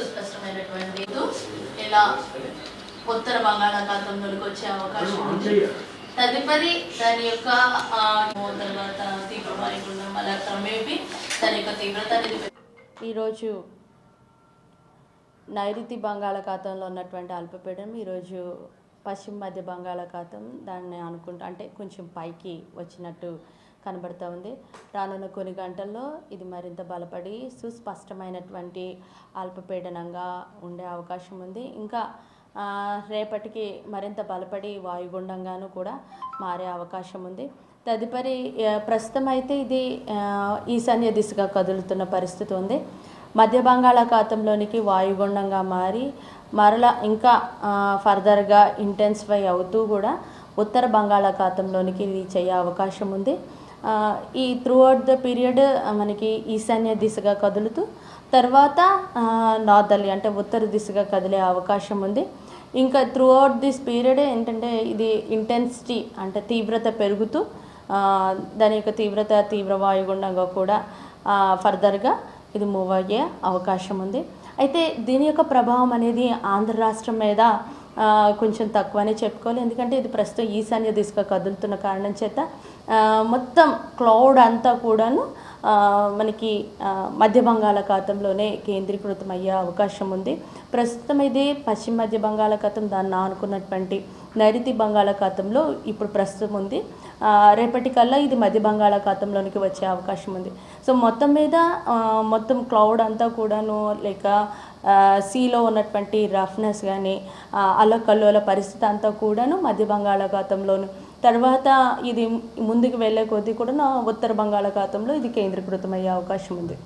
సుస్పష్టమైనటువంటి ఇలా ఉత్తర బంగాళాఖాతంలోకి వచ్చే అవకాశం ఉంది. తదుపరి దాని యొక్క ఆ, తర్వాత తీవ్ర వాయుగుండం అలా క్రమేపీ దాని యొక్క తీవ్రత ఈరోజు నైరుతి బంగాళాఖాతంలో ఉన్నటువంటి అల్పపీడనం ఈరోజు పశ్చిమ మధ్య బంగాళాఖాతం దాన్ని అనుకుంటా అంటే కొంచెం పైకి వచ్చినట్టు కనబడుతూ ఉంది. రానున్న కొన్ని గంటల్లో ఇది మరింత బలపడి సుస్పష్టమైనటువంటి అల్పపీడనంగా ఉండే అవకాశం ఉంది. ఇంకా రేపటికి మరింత బలపడి వాయుగుండంగాను కూడా మారే అవకాశం ఉంది. తదుపరి ప్రస్తుతం అయితే ఇది ఈశాన్య దిశగా కదులుతున్న పరిస్థితి ఉంది. మధ్య బంగాళాఖాతంలోనికి వాయుగుండంగా మారి మరలా ఇంకా ఫర్దర్గా ఇంటెన్సిఫై అవుతూ కూడా ఉత్తర బంగాళాఖాతంలోనికి రీచ్ అయ్యే అవకాశం ఉంది. ఈ త్రూ అవుట్ ద పీరియడ్ మనకి ఈశాన్య దిశగా కదులుతూ తర్వాత నార్దర్లీ అంటే ఉత్తర దిశగా కదిలే అవకాశం ఉంది. ఇంకా త్రూ అవుట్ దిస్ పీరియడ్ ఏంటంటే ఇది ఇంటెన్సిటీ అంటే తీవ్రత పెరుగుతూ దాని యొక్క తీవ్రత తీవ్ర వాయుగుండంగా కూడా ఫర్దర్గా ఇది మూవ్ అయ్యే అవకాశం ఉంది. అయితే దీని యొక్క ప్రభావం అనేది ఆంధ్ర రాష్ట్రం మీద కొంచెం తక్కువనే చెప్పుకోవాలి. ఎందుకంటే ఇది ప్రస్తుతం ఈశాన్య దిశగా కదులుతున్న కారణం చేత మొత్తం క్లౌడ్ అంతా కూడాను మనకి మధ్య బంగాళాఖాతంలోనే కేంద్రీకృతం అయ్యే అవకాశం ఉంది. ప్రస్తుతం ఇది పశ్చిమ మధ్య బంగాళాఖాతం దాన్ని ఆనుకున్నటువంటి నైరుతి బంగాళాఖాతంలో ఇప్పుడు ప్రస్తుతం ఉంది. రేపటికల్లా ఇది మధ్య బంగాళాఖాతంలోనికి వచ్చే అవకాశం ఉంది. సో మొత్తం మీద మొత్తం క్లౌడ్ అంతా కూడాను లేక సీలో ఉన్నటువంటి రఫ్నెస్ కానీ అలకల్లోల పరిస్థితి అంతా కూడాను మధ్య బంగాళాఖాతంలోను. తర్వాత ఇది ముందుకు వెళ్ళే కొద్దీ కూడా ఉత్తర బంగాళాఖాతంలో ఇది కేంద్రీకృతమయ్యే అవకాశం ఉంది.